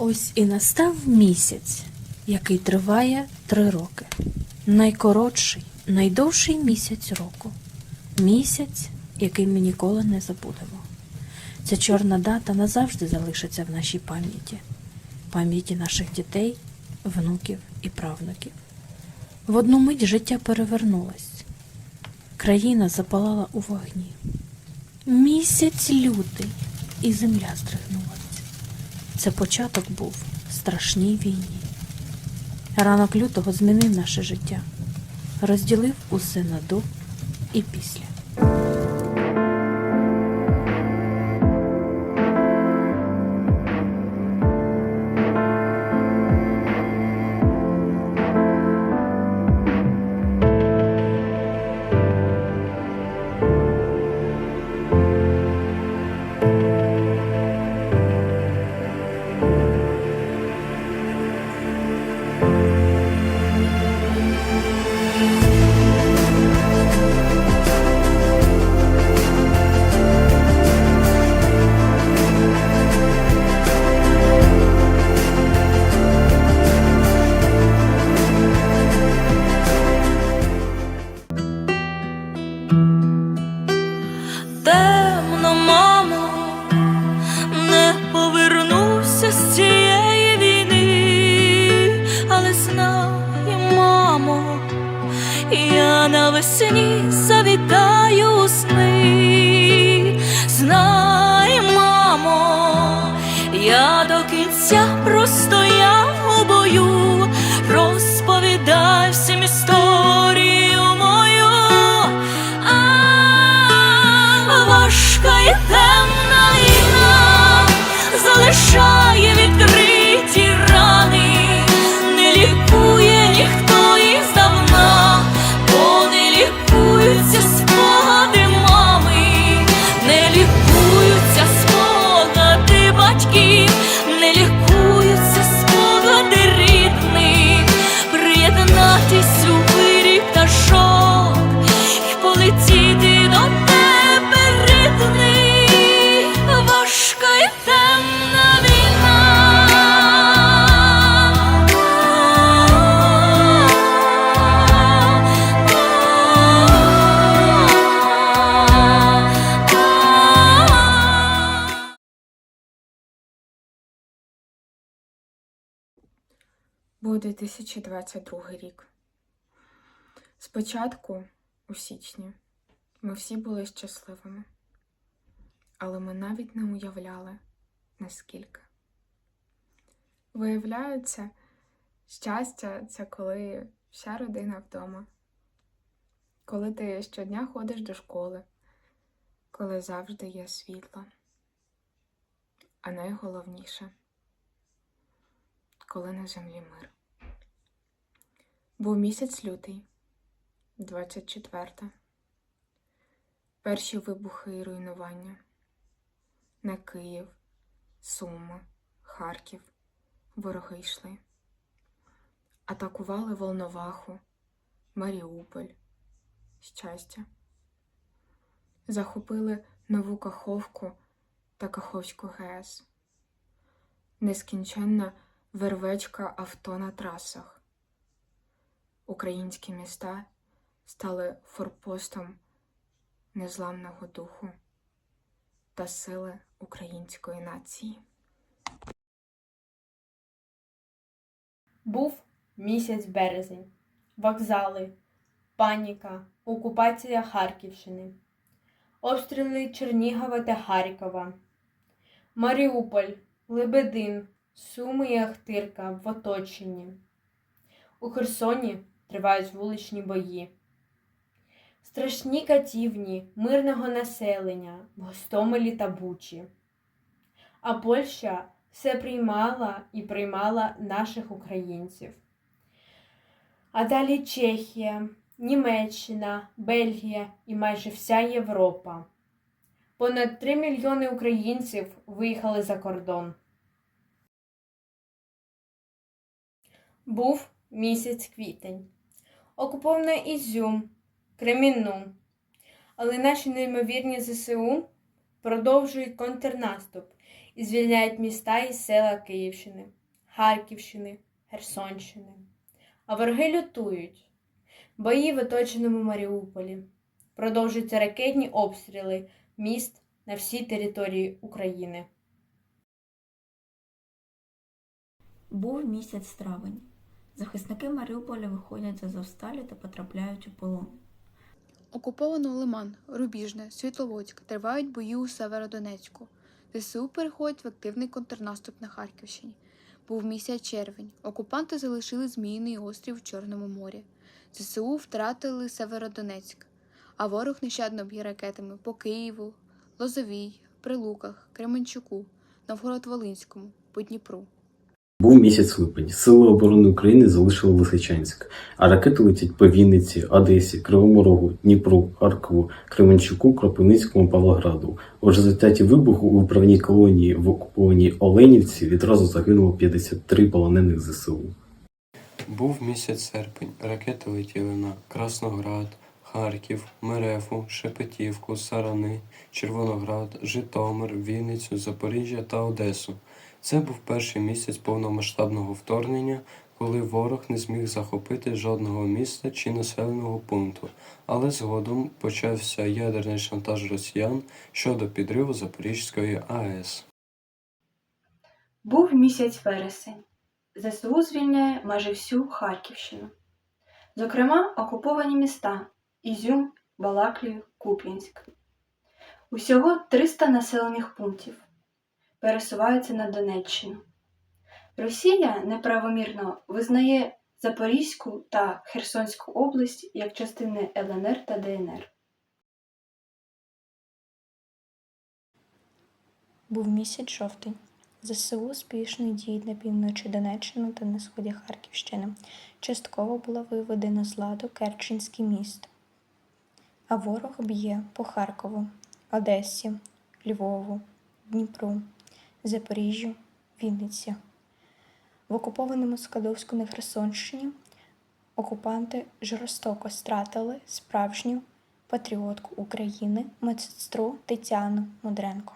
Ось і настав місяць, який триває три роки. Найкоротший, найдовший місяць року. Місяць, який ми ніколи не забудемо. Ця чорна дата назавжди залишиться в нашій пам'яті, пам'яті наших дітей, внуків і правнуків. В одну мить життя перевернулось. Країна запалала у вогні. Місяць лютий, і земля здригнулася. Це початок був страшній війні. Ранок лютого змінив наше життя, розділив усе на до і після. Був 2022 рік. Спочатку, у січні, ми всі були щасливими, але ми навіть не уявляли, наскільки. Виявляється, щастя це коли вся родина вдома, коли ти щодня ходиш до школи, коли завжди є світло. А найголовніше коли на землі мир. Був місяць лютий, 24. Перші вибухи і руйнування на Київ, Суми, Харків. Вороги йшли. Атакували Волноваху, Маріуполь, щастя. Захопили нову Каховку та Каховську ГЕС. Нескінченна вервечка авто на трасах. Українські міста стали форпостом незламного духу та сили української нації. Був місяць березень, вокзали, паніка, окупація Харківщини, обстріли Чернігова та Харкова, Маріуполь, Лебедин, Суми і Ахтирка в оточенні. У Херсоні тривають вуличні бої. Страшні катівні мирного населення в Гостомелі та Бучі. А Польща все приймала і приймала наших українців. А далі Чехія, Німеччина, Бельгія і майже вся Європа. Понад 3 мільйони українців виїхали за кордон. Був місяць квітень. Окупована Ізюм, Кремінну. Але наші неймовірні ЗСУ продовжують контрнаступ і звільняють міста і села Київщини, Харківщини, Херсонщини. А вороги лютують. Бої в оточеному Маріуполі. Продовжуються ракетні обстріли міст на всій території України. Був місяць травень. Захисники Маріуполя виходять з Азовсталі та потрапляють у полон. Окуповано Лиман, Рубіжне, Світловодськ тривають бої у Северодонецьку. ЗСУ переходять в активний контрнаступ на Харківщині. Був місяць червень. Окупанти залишили Зміїний острів в Чорному морі. ЗСУ втратили Северодонецьк, а ворог нещадно б'є ракетами по Києву, Лозовій, Прилуках, Кременчуку, Новгород-Волинському, по Дніпру. Був місяць липень. Сили оборони України залишили Лисичанськ, а ракети летять по Вінниці, Одесі, Кривому Рогу, Дніпру, Харкову, Кременчуку, Кропивницькому, Павлограду. У результаті вибуху у управній колонії в окупованій Оленівці відразу загинуло 53 полонених ЗСУ. Був місяць серпень. Ракети летіли на Красноград, Харків, Мерефу, Шепетівку, Сарани, Червоноград, Житомир, Вінницю, Запоріжжя та Одесу. Це був перший місяць повномасштабного вторгнення, коли ворог не зміг захопити жодного міста чи населеного пункту, але згодом почався ядерний шантаж росіян щодо підриву Запорізької АЕС. Був місяць вересень. ЗСУ звільняє майже всю Харківщину. Зокрема, окуповані міста Ізюм, Балаклію, Куп'янськ. Усього 300 населених пунктів пересуваються на Донеччину. Росія неправомірно визнає Запорізьку та Херсонську область як частини ЛНР та ДНР. Був місяць жовтень. ЗСУ успішно діють на півночі Донеччини та на сході Харківщини. Частково було виведено з ладу Керченський міст. А ворог б'є по Харкову, Одесі, Львову, Дніпру, Запоріжжю, Вінниці. В окупованому Скадовську на Херсонщині окупанти жорстоко стратили справжню патріотку України медсестру Тетяну Мудренко.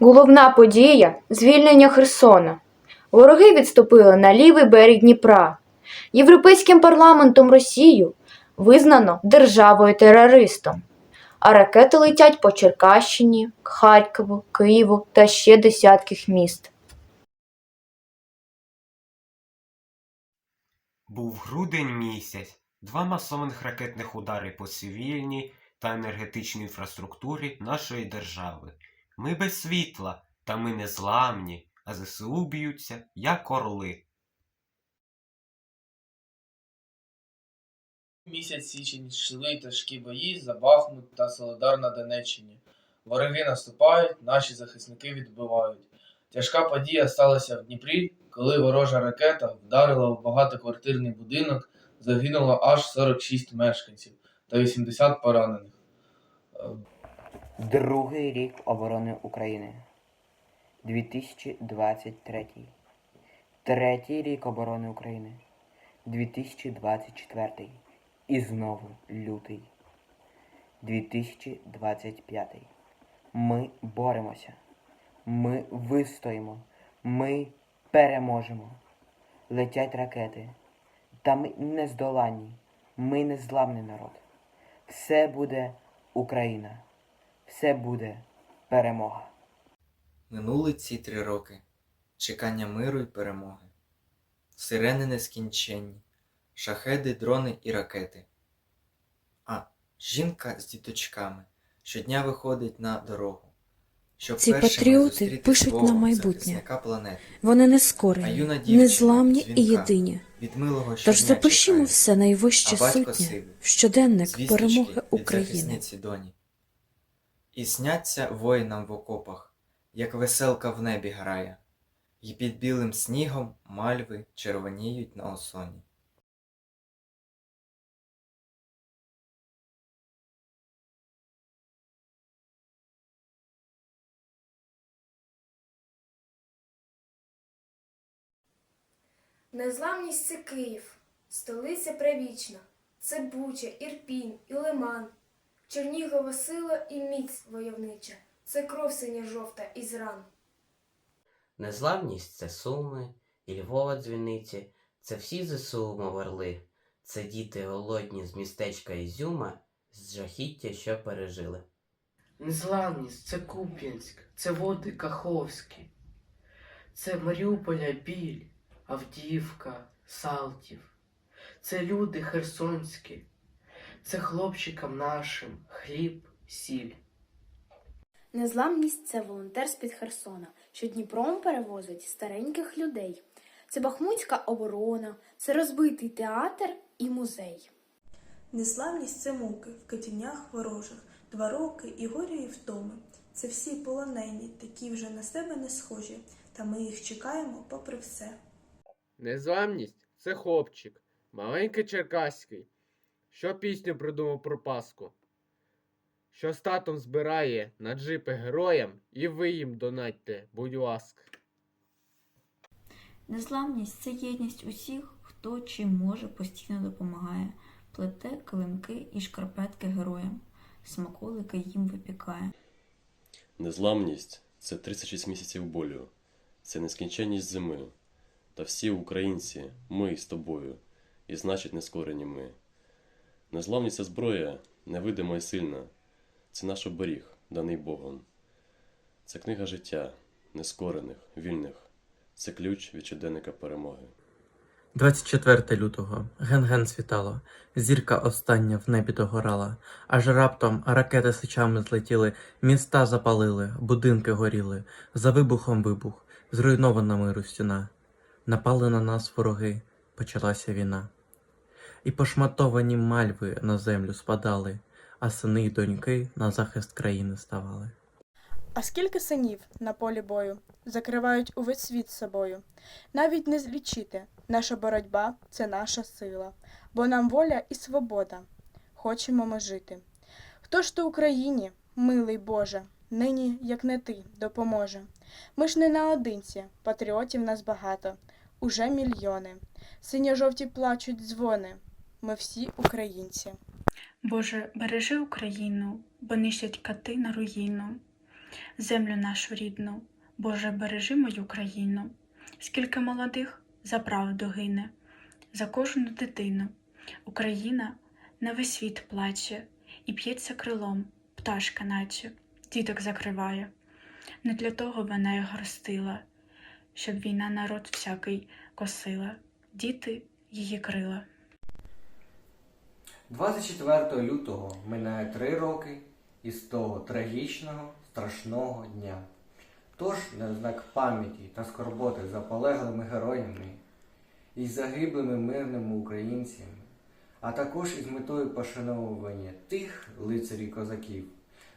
Головна подія звільнення Херсона. Вороги відступили на лівий берег Дніпра. Європейським парламентом Росію визнано державою-терористом, а ракети летять по Черкащині, Харкову, Києву та ще десятків міст. Був грудень місяць, два масованих ракетних удари по цивільній та енергетичній інфраструктурі нашої держави. Ми без світла, та ми не зламні, а ЗСУ б'ються, як орли. Місяць січень йшли тяжкі бої за Бахмут та Солодар на Донеччині. Вороги наступають, наші захисники відбивають. Тяжка подія сталася в Дніпрі, коли ворожа ракета вдарила в багатоквартирний будинок, загинуло аж 46 мешканців та 80 поранених. Другий рік оборони України. 2023. Третій рік оборони України. 2024. І знову лютий. 2025. Ми боремося. Ми вистоїмо. Ми переможемо. Летять ракети. Та ми не здоланні. Ми не зламний народ. Все буде Україна. Все буде перемога. Минули ці три роки чекання миру й перемоги, сирени нескінченні, шахеди, дрони і ракети. А жінка з діточками щодня виходить на дорогу, щоб Ці патріоти пишуть на майбутнє. Вони юна дівчина, незламні і єдині. Тож запишімо все найвище сутнє в щоденник перемоги України. доні. І сняться воїнам в окопах, як веселка в небі грає, І під білим снігом мальви червоніють на осоні. Незламність це Київ, столиця правічна, це Буча, Ірпінь і Лиман. Чернігова сила і міць войовнича, це кров синя жовта із ран. Незламність це суми, і Львова дзвіниці, це всі ЗСУ орли, це діти голодні з містечка Ізюма, з жахіття, що пережили. Незламність це Куп'янськ, це води Каховські, це Маріуполя біль, Авдіївка, Салтів, це люди херсонські, це хлопчикам нашим хліб, сіль. Незламність це волонтер з-під Херсона, що Дніпром перевозить стареньких людей. Це Бахмутська оборона, це розбитий театр і музей. Незламність це муки в катівнях ворожих, два роки і горі, і втоми. Це всі полонені, такі вже на себе не схожі, та ми їх чекаємо попри все. Незламність це хлопчик, маленький черкаський, що пісню придумав про Пасху, що з татом збирає на джипи героям, і ви їм донатьте, будь ласка. Незламність це єдність усіх, хто чим може постійно допомагає, плете килимки і шкарпетки героям, смаколики їм випікає. Незламність це 36 місяців болю, це нескінченність зими. Та всі українці, ми з тобою, і значить нескорені ми. Незламність зброя, невидима і сильна, це наш оберіг, даний Богом. Це книга життя, нескорених, вільних, це ключ від щоденника перемоги. 24 лютого. Ген-ген світало. Зірка остання в небі догорала. Аж раптом ракети сичами злетіли, міста запалили, будинки горіли. За вибухом вибух, зруйнована миру стіна. Напали на нас вороги, почалася війна. І пошматовані мальви на землю спадали, а сини й доньки на захист країни ставали. А скільки синів на полі бою закривають увесь світ собою? Навіть не злічити, наша боротьба це наша сила, бо нам воля і свобода. Хочемо ми жити. Хто ж то Україні, милий Боже, нині, як не ти, допоможе? Ми ж не наодинці, патріотів нас багато, уже мільйони. Синьо-жовті плачуть дзвони. Ми всі українці. Боже, бережи Україну, бо нищать кати на руїну. Землю нашу рідну, Боже, бережи мою країну. Скільки молодих за правду гине, за кожну дитину. Україна на весь світ плаче і п'ється крилом, пташка наче, діток закриває. Не для того вона їх ростила, щоб війна народ всякий косила, діти її крила. 24 лютого минає три роки із того трагічного, страшного дня. Тож, на знак пам'яті та скорботи за полеглими героями і загиблими мирними українцями, а також із метою пошановування тих лицарів козаків,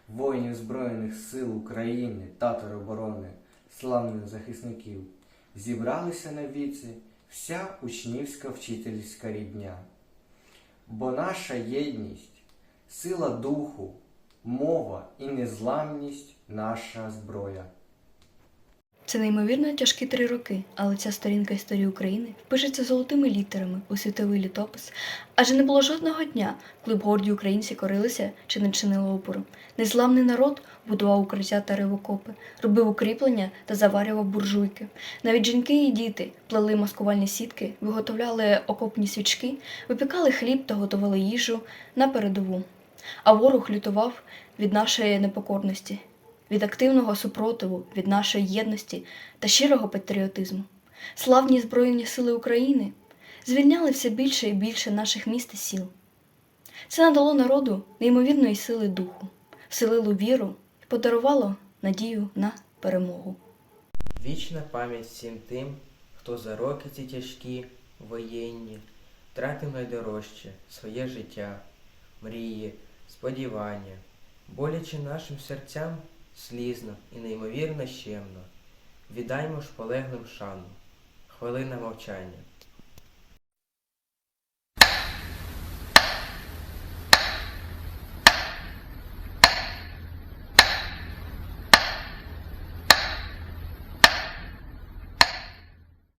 воїнів Збройних сил України та тероборони, славних захисників, зібралися на віці вся учнівська вчительська рідня. Бо наша єдність, сила духу, мова і незламність наша зброя. Це неймовірно тяжкі три роки, але ця сторінка історії України впишеться золотими літерами у світовий літопис. Адже не було жодного дня, коли б горді українці корилися чи не чинили опору. Незламний народ будував укриття та ривокопи, робив укріплення та заварював буржуйки. Навіть жінки і діти плели маскувальні сітки, виготовляли окопні свічки, випікали хліб та готували їжу на передову. А ворог лютував від нашої непокорності, від активного супротиву, від нашої єдності та щирого патріотизму. Славні Збройні Сили України звільняли все більше і більше наших міст і сіл. Це надало народу неймовірної сили духу, вселило віру і подарувало надію на перемогу. Вічна пам'ять всім тим, хто за роки ці тяжкі, воєнні, втратив найдорожче своє життя, мрії, сподівання, боляче нашим серцям слізно і неймовірно щемно. Віддаймо ж полеглим шану, хвилина мовчання.